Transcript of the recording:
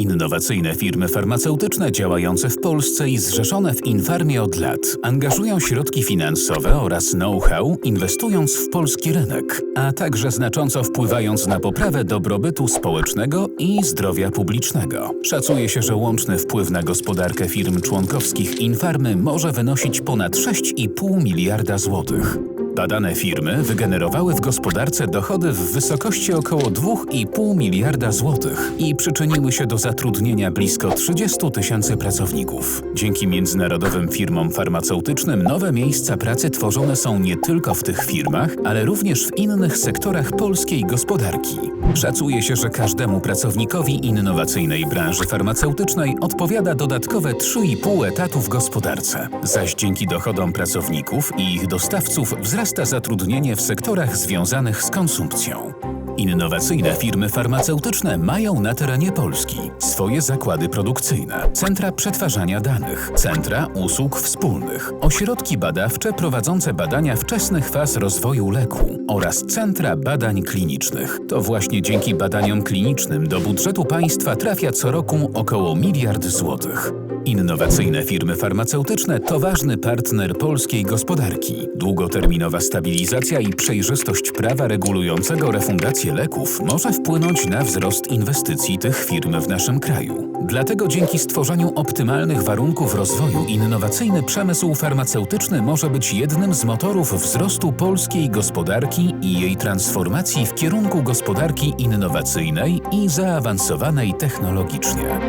Innowacyjne firmy farmaceutyczne działające w Polsce i zrzeszone w Infarmie od lat angażują środki finansowe oraz know-how, inwestując w polski rynek, a także znacząco wpływając na poprawę dobrobytu społecznego i zdrowia publicznego. Szacuje się, że łączny wpływ na gospodarkę firm członkowskich Infarmy może wynosić ponad 6,5 miliarda złotych. Badane firmy wygenerowały w gospodarce dochody w wysokości około 2,5 miliarda złotych i przyczyniły się do zatrudnienia blisko 30 tysięcy pracowników. Dzięki międzynarodowym firmom farmaceutycznym nowe miejsca pracy tworzone są nie tylko w tych firmach, ale również w innych sektorach polskiej gospodarki. Szacuje się, że każdemu pracownikowi innowacyjnej branży farmaceutycznej odpowiada dodatkowe 3,5 etatu w gospodarce, zaś dzięki dochodom pracowników i ich dostawców wzrasta zatrudnienie w sektorach związanych z konsumpcją. Innowacyjne firmy farmaceutyczne mają na terenie Polski swoje zakłady produkcyjne, centra przetwarzania danych, centra usług wspólnych, ośrodki badawcze prowadzące badania wczesnych faz rozwoju leku oraz centra badań klinicznych. To właśnie dzięki badaniom klinicznym do budżetu państwa trafia co roku około miliard złotych. Innowacyjne firmy farmaceutyczne to ważny partner polskiej gospodarki. Długoterminowa stabilizacja i przejrzystość prawa regulującego refundację leków może wpłynąć na wzrost inwestycji tych firm w naszym kraju. Dlatego dzięki stworzeniu optymalnych warunków rozwoju innowacyjny przemysł farmaceutyczny może być jednym z motorów wzrostu polskiej gospodarki i jej transformacji w kierunku gospodarki innowacyjnej i zaawansowanej technologicznie.